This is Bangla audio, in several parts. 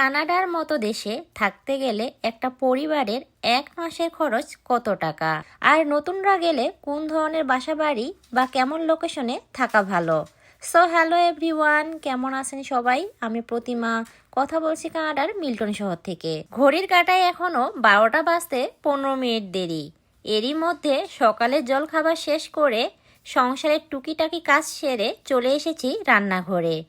কানাডার মতো দেশে থাকতে গেলে একটা পরিবারের এক মাসের খরচ কত টাকা? আর নতুনরা গেলে কোন ধরনের বাসা বাড়ি বা কেমন লোকেশনে থাকা ভালো? সো হ্যালো এভরিওয়ান কেমন আছেন সবাই? আমি প্রতিমা। কথা বলছি কানাডার মিল্টন শহর থেকে। ঘড়ির কাটায় এখনও বারোটা বাজতে পনেরো মিনিট দেরি। এরই মধ্যে সকালের জল খাবার শেষ করে সংসারের টুকিটাকি কাজ সেরে চলে এসেছি রান্নাঘরে।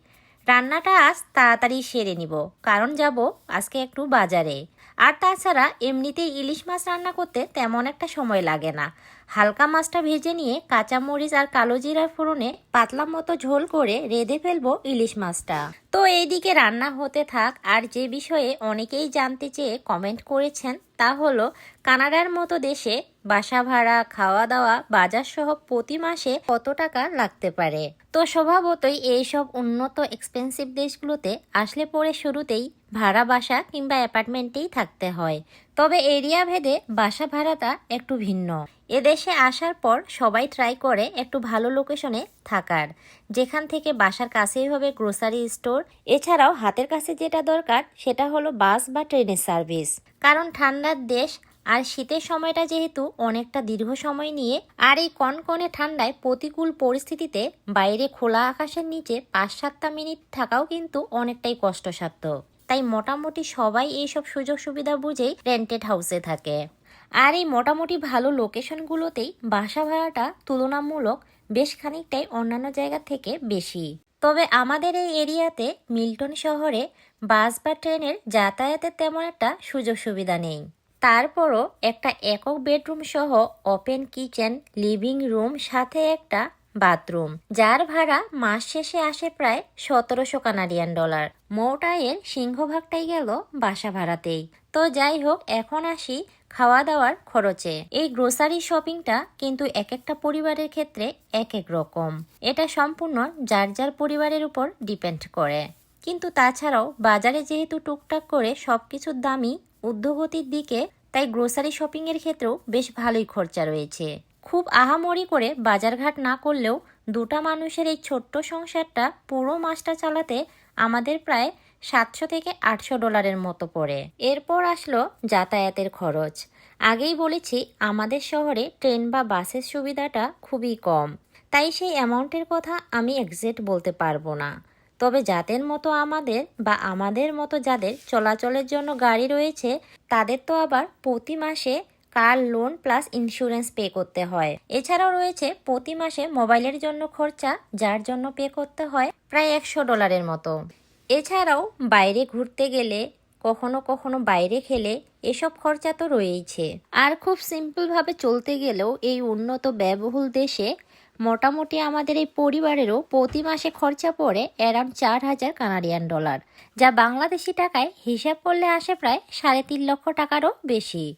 রান্নাটা আজ তাড়াতাড়ি সেরে নিব, কারণ যাব আজকে একটু বাজারে। আর তাছাড়া এমনিতেই ইলিশ মাছ রান্না করতে তেমন একটা সময় লাগে না। হালকা মাছটা ভেজে নিয়ে কাঁচামরিচ আর কালো জিরার ফোড়নে পাতলা মতো ঝোল করে রেঁধে ফেলব ইলিশ মাছটা। তো এইদিকে রান্না হতে থাক, আর যে বিষয়ে অনেকেই জানতে চেয়ে কমেন্ট করেছেন তা হলো, কানাডার মতো দেশে বাসা ভাড়া খাওয়া দাওয়া বাজার সহ প্রতি মাসে কত টাকা লাগতে পারে? তো স্বভাবতই এইসব উন্নত এক্সপেন্সিভ দেশগুলোতে আসলে পরে শুরুতেই ভাড়া বাসা কিংবা অ্যাপার্টমেন্টেই থাকতে হয়। তবে এরিয়া ভেদে বাসা ভাড়াটা একটু ভিন্ন। এদেশে আসার পর সবাই ট্রাই করে একটু ভালো লোকেশনে থাকার। যেখান থেকে বাসার কাছেই হবে গ্রোসারি স্টোর এছাড়াও হাতের কাছে যেটা দরকার, সেটা হলো বাস বা ট্রেনের সার্ভিস কারণ ঠান্ডার দেশ আর শীতের সময়টা যেহেতু অনেকটা দীর্ঘ সময় নিয়ে, আর এই কনকনে ঠান্ডায় প্রতিকূল পরিস্থিতিতে বাইরে খোলা আকাশের নিচে পাঁচ সাতটা মিনিট থাকাও কিন্তু অনেকটাই কষ্টসাধ্য। তাই মোটামুটি সবাই এইসব সুযোগ সুবিধা বুঝেই রেন্টেড হাউসে থাকে। আর এই মোটামুটি ভালো লোকেশনগুলোতেই বাসা ভাড়াটা তুলনামূলক বেশ খানিকটাই অন্যান্য জায়গা থেকে বেশি। তবে আমাদের এই এরিয়াতে মিল্টন শহরে বাস বা ট্রেনের যাতায়াতের তেমন একটা সুযোগ সুবিধা নেই। তারপরও একটা একক বেডরুম সহ ওপেন কিচেন লিভিং রুম সাথে একটা বাথরুম, যার ভাড়া মাস শেষে আসে প্রায় সতেরোশো কানাডিয়ান ডলার। মোট আয়ের সিংহভাগটাই গেল বাসা ভাড়াতেই। তো যাই হোক, এখন আসি খাওয়া দাওয়ার খরচে। এই গ্রোসারি শপিংটা কিন্তু এক একটা পরিবারের ক্ষেত্রে এক এক রকম। এটা সম্পূর্ণ যার যার পরিবারের উপর ডিপেন্ড করে। কিন্তু তাছাড়াও বাজারে যেহেতু টুকটাক করে সবকিছুর দামই ঊর্ধ্বগতির দিকে, তাই গ্রোসারি শপিংয়ের ক্ষেত্রেও বেশ ভালোই খরচা রয়েছে। খুব আহামরি করে বাজারঘাট না করলেও দুটা মানুষের এই ছোট্ট সংসারটা পুরো মাসটা চালাতে আমাদের প্রায় সাতশো থেকে আটশো ডলারের মতো পড়ে। এরপর আসলো যাতায়াতের খরচ। আগেই বলেছি, আমাদের শহরে ট্রেন বা বাসের সুবিধাটা খুবই কম। তাই সেই অ্যামাউন্টের কথা আমি এক্সাক্ট বলতে পারব না। তবে যাদের মতো আমাদের বা আমাদের মতো যাদের চলাচলের জন্য গাড়ি রয়েছে, তাদের তো আবার প্রতি মাসে car loan plus insurance pay করতে হয়। এছাড়াও রয়েছে, প্রতি মাসে মোবাইলের জন্য খরচা, যার জন্য পে করতে হয়, প্রায় একশো ডলারের মতো। এছাড়াও বাইরে ঘুরতে গেলে, কখনো কখনো বাইরে খেলে, এসব খরচা তো রয়েইছে। আর খুব সিম্পলভাবে চলতে গেলেও এই উন্নত ব্যয়বহুল দেশে মোটামুটি আমাদের এই পরিবারেরও প্রতি মাসে খরচা পড়ে অ্যারাউন্ড চার হাজার কানাডিয়ান ডলার, যা বাংলাদেশি টাকায় হিসাব করলে আসে প্রায় সাড়ে তিন লক্ষ টাকারও বেশি।